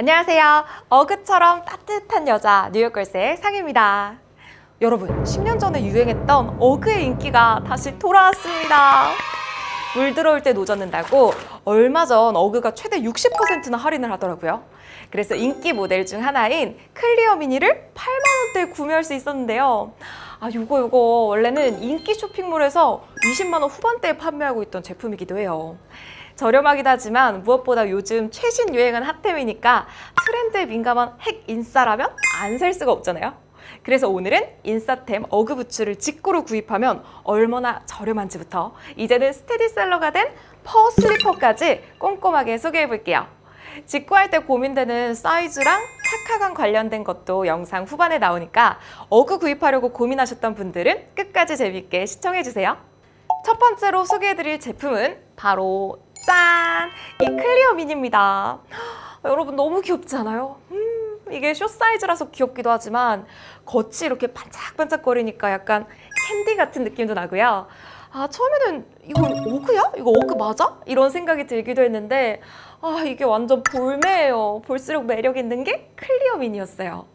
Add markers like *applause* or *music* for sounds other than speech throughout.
안녕하세요. 어그처럼 따뜻한 여자 뉴욕걸스의 상입니다. 여러분, 10년 전에 유행했던 어그의 인기가 다시 돌아왔습니다. 물 들어올 때 노젓는다고 얼마 전 어그가 최대 60%나 할인을 하더라고요. 그래서 인기 모델 중 하나인 클리어 미니를 8만 원대에 구매할 수 있었는데요. 아, 요거 요거 원래는 인기 쇼핑몰에서 20만 원 후반대에 판매하고 있던 제품이기도 해요. 저렴하긴 하지만 무엇보다 요즘 최신 유행은 핫템이니까 트렌드에 민감한 핵 인싸라면 안 살 수가 없잖아요. 그래서 오늘은 인싸템 어그 부츠를 직구로 구입하면 얼마나 저렴한지부터 이제는 스테디셀러가 된 퍼 슬리퍼까지 꼼꼼하게 소개해 볼게요. 직구할 때 고민되는 사이즈랑 착화감 관련된 것도 영상 후반에 나오니까 어그 구입하려고 고민하셨던 분들은 끝까지 재밌게 시청해 주세요. 첫 번째로 소개해드릴 제품은 바로 짠! 이 클리어 미니입니다. *gasps* 여러분 너무 귀엽지 않아요? 음, 이게 숏 사이즈라서 귀엽기도 하지만 겉이 이렇게 반짝반짝거리니까 약간 캔디 같은 느낌도 나고요. 아 처음에는 이거 오그야? 이거 오그 맞아? 이런 생각이 들기도 했는데 아 이게 완전 볼매예요. 볼수록 매력 있는 게 클리어 미니였어요.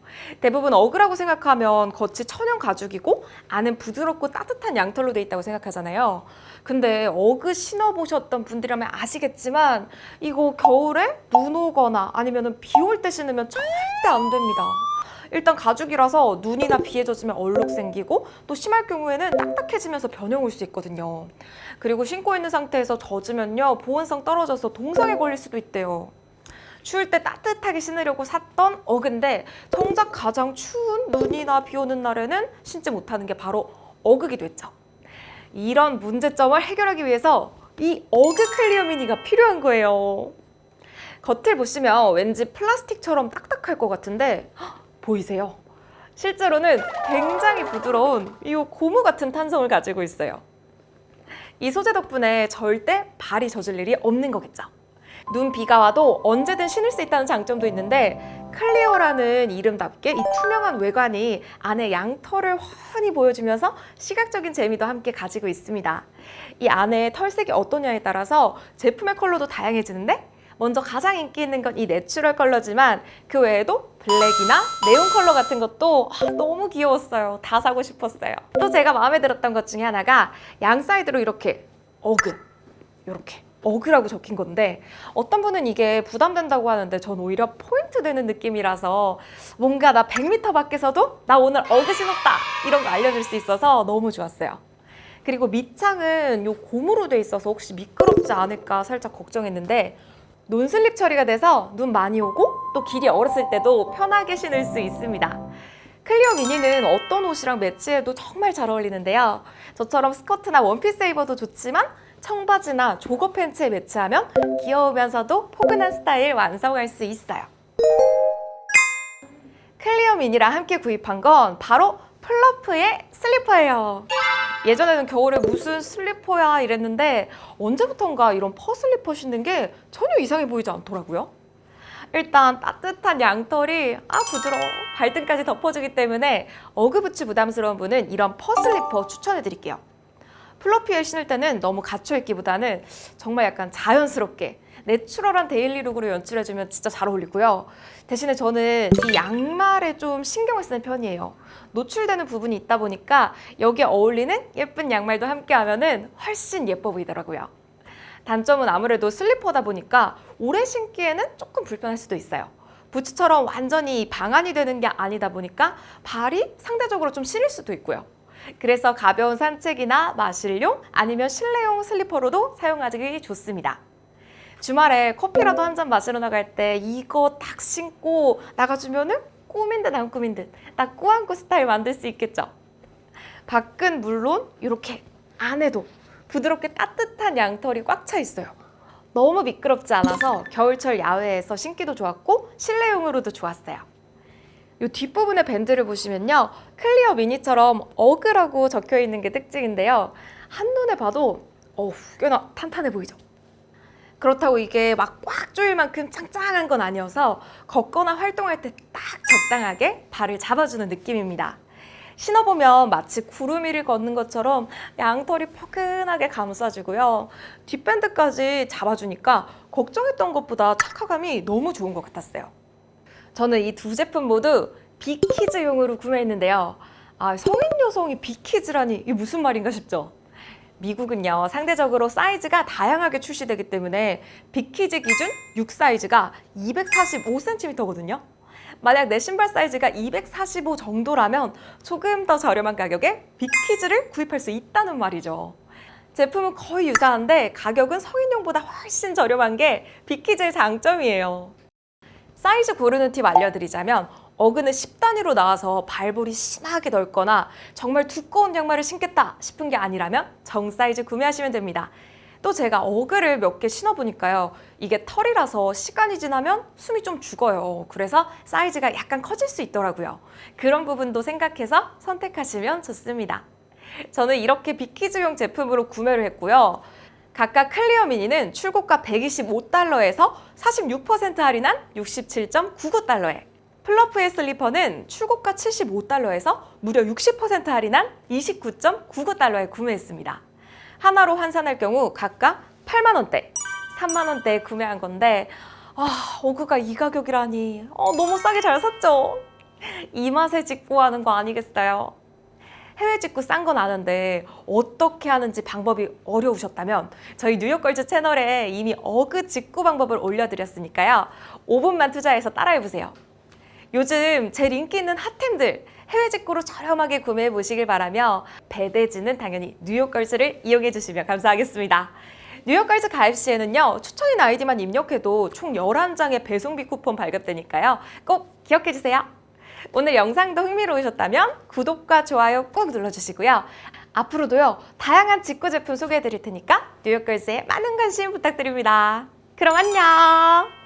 대부분 어그라고 생각하면 겉이 천연 가죽이고 안은 부드럽고 따뜻한 양털로 돼 있다고 생각하잖아요. 근데 어그 신어보셨던 분들이라면 아시겠지만 이거 겨울에 눈 오거나 아니면 비 올 때 신으면 절대 안 됩니다. 일단 가죽이라서 눈이나 비에 젖으면 얼룩 생기고 또 심할 경우에는 딱딱해지면서 변형 올 수 있거든요. 그리고 신고 있는 상태에서 젖으면요 보온성 떨어져서 동상에 걸릴 수도 있대요. 추울 때 따뜻하게 신으려고 샀던 어그인데 정작 가장 추운 눈이나 비 오는 날에는 신지 못하는 게 바로 어그기도 했죠. 이런 문제점을 해결하기 위해서 이 어그 클리어 미니가 필요한 거예요. 겉을 보시면 왠지 플라스틱처럼 딱딱할 것 같은데 헉, 보이세요? 실제로는 굉장히 부드러운 이 고무 같은 탄성을 가지고 있어요. 이 소재 덕분에 절대 발이 젖을 일이 없는 거겠죠. 눈 비가 와도 언제든 신을 수 있다는 장점도 있는데 클리어라는 이름답게 이 투명한 외관이 안에 양털을 훤히 보여주면서 시각적인 재미도 함께 가지고 있습니다. 이 안에 털색이 어떠냐에 따라서 제품의 컬러도 다양해지는데 먼저 가장 인기 있는 건 이 내추럴 컬러지만 그 외에도 블랙이나 네온 컬러 같은 것도 아, 너무 귀여웠어요. 다 사고 싶었어요. 또 제가 마음에 들었던 것 중에 하나가 양 사이드로 이렇게 어그 이렇게 어그라고 적힌 건데 어떤 분은 이게 부담된다고 하는데 전 오히려 포인트 되는 느낌이라서 뭔가 나 100m 밖에서도 나 오늘 어그 신었다 이런 거 알려줄 수 있어서 너무 좋았어요. 그리고 밑창은 요 고무로 돼 있어서 혹시 미끄럽지 않을까 살짝 걱정했는데 논슬립 처리가 돼서 눈 많이 오고 또 길이 얼었을 때도 편하게 신을 수 있습니다. 클리어 미니는 어떤 옷이랑 매치해도 정말 잘 어울리는데요. 저처럼 스커트나 원피스 입어도 좋지만 청바지나 조거 팬츠에 매치하면 귀여우면서도 포근한 스타일 완성할 수 있어요. 클리어 미니랑 함께 구입한 건 바로 플러프의 슬리퍼예요. 예전에는 겨울에 무슨 슬리퍼야 이랬는데 언제부턴가 이런 퍼 슬리퍼 신는 게 전혀 이상해 보이지 않더라고요. 일단 따뜻한 양털이 아 부드러워 발등까지 덮어주기 때문에 어그부츠 부담스러운 분은 이런 퍼 슬리퍼 추천해 드릴게요. 플러피에 신을 때는 너무 갇혀 있기보다는 정말 약간 자연스럽게 내추럴한 데일리 룩으로 연출해주면 진짜 잘 어울리고요. 대신에 저는 이 양말에 좀 신경을 쓰는 편이에요. 노출되는 부분이 있다 보니까 여기에 어울리는 예쁜 양말도 함께 하면은 훨씬 예뻐 보이더라고요. 단점은 아무래도 슬리퍼다 보니까 오래 신기에는 조금 불편할 수도 있어요. 부츠처럼 완전히 방안이 되는 게 아니다 보니까 발이 상대적으로 좀 시릴 수도 있고요. 그래서 가벼운 산책이나 마실용 아니면 실내용 슬리퍼로도 사용하기 좋습니다. 주말에 커피라도 한 잔 마시러 나갈 때 이거 딱 신고 나가주면은 꾸민 듯안 꾸민 듯딱 꾸안꾸 스타일 만들 수 있겠죠. 밖은 물론 이렇게 안에도 부드럽게 따뜻한 양털이 꽉 차 있어요. 너무 미끄럽지 않아서 겨울철 야외에서 신기도 좋았고 실내용으로도 좋았어요. 이 뒷부분의 밴드를 보시면요. 클리어 미니처럼 어그라고 적혀 있는 게 특징인데요. 한눈에 봐도 어우, 꽤나 탄탄해 보이죠? 그렇다고 이게 막 꽉 조일 만큼 짱짱한 건 아니어서 걷거나 활동할 때 딱 적당하게 발을 잡아주는 느낌입니다. 신어보면 마치 구름 위를 걷는 것처럼 양털이 포근하게 감싸주고요. 뒷밴드까지 잡아주니까 걱정했던 것보다 착화감이 너무 좋은 것 같았어요. 저는 이 두 제품 모두 비키즈용으로 구매했는데요. 아, 성인 여성이 비키즈라니 이게 무슨 말인가 싶죠? 미국은요, 상대적으로 사이즈가 다양하게 출시되기 때문에 비키즈 기준 6 사이즈가 245cm거든요. 만약 내 신발 사이즈가 245 정도라면 조금 더 저렴한 가격에 비키즈를 구입할 수 있다는 말이죠. 제품은 거의 유사한데 가격은 성인용보다 훨씬 저렴한 게 비키즈의 장점이에요. 사이즈 고르는 팁 알려드리자면 어그는 10단위로 나와서 발볼이 심하게 넓거나 정말 두꺼운 양말을 신겠다 싶은 게 아니라면 정 사이즈 구매하시면 됩니다. 또 제가 어그를 몇 개 신어보니까요. 이게 털이라서 시간이 지나면 숨이 좀 죽어요. 그래서 사이즈가 약간 커질 수 있더라고요. 그런 부분도 생각해서 선택하시면 좋습니다. 저는 이렇게 비키즈용 제품으로 구매를 했고요. 각각 클리어 미니는 출고가 125달러에서 46% 할인한 67.99달러에 플러프의 슬리퍼는 출고가 75달러에서 무려 60% 할인한 29.99달러에 구매했습니다. 하나로 환산할 경우 각각 8만 원대, 3만 원대에 구매한 건데 아, 어그가 이 가격이라니 어, 너무 싸게 잘 샀죠? 이 맛에 직구 하는 거 아니겠어요? 해외 직구 싼 건 아는데 어떻게 하는지 방법이 어려우셨다면 저희 뉴욕걸즈 채널에 이미 어그 직구 방법을 올려드렸으니까요. 5분만 투자해서 따라해보세요. 요즘 제일 인기 있는 핫템들 해외 직구로 저렴하게 구매해 보시길 바라며 배대지는 당연히 뉴욕걸즈를 이용해 주시면 감사하겠습니다. 뉴욕걸즈 가입 시에는요 추천인 아이디만 입력해도 총 11장의 배송비 쿠폰 발급되니까요 꼭 기억해 주세요. 오늘 영상도 흥미로우셨다면 구독과 좋아요 꾹 눌러주시고요. 앞으로도요 다양한 직구 제품 소개해 드릴 테니까 뉴욕걸즈에 많은 관심 부탁드립니다. 그럼 안녕!